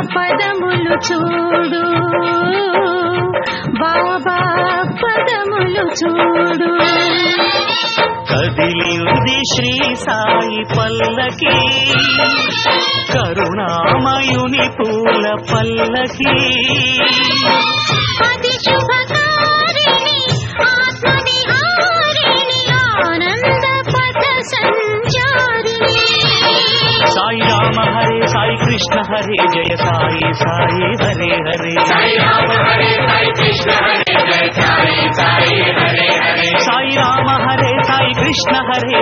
పదములు చూడు. బాబా పదములు చూడు. కదిలింది శ్రీ సాయి పల్లకి కరుణామయుని పూల పల్లకి. हरे साई कृष्ण हरे जय साई साई हरे हरे साई राम हरे साई कृष्ण हरे जय साई साई हरे हरे साई राम हरे साई कृष्ण हरे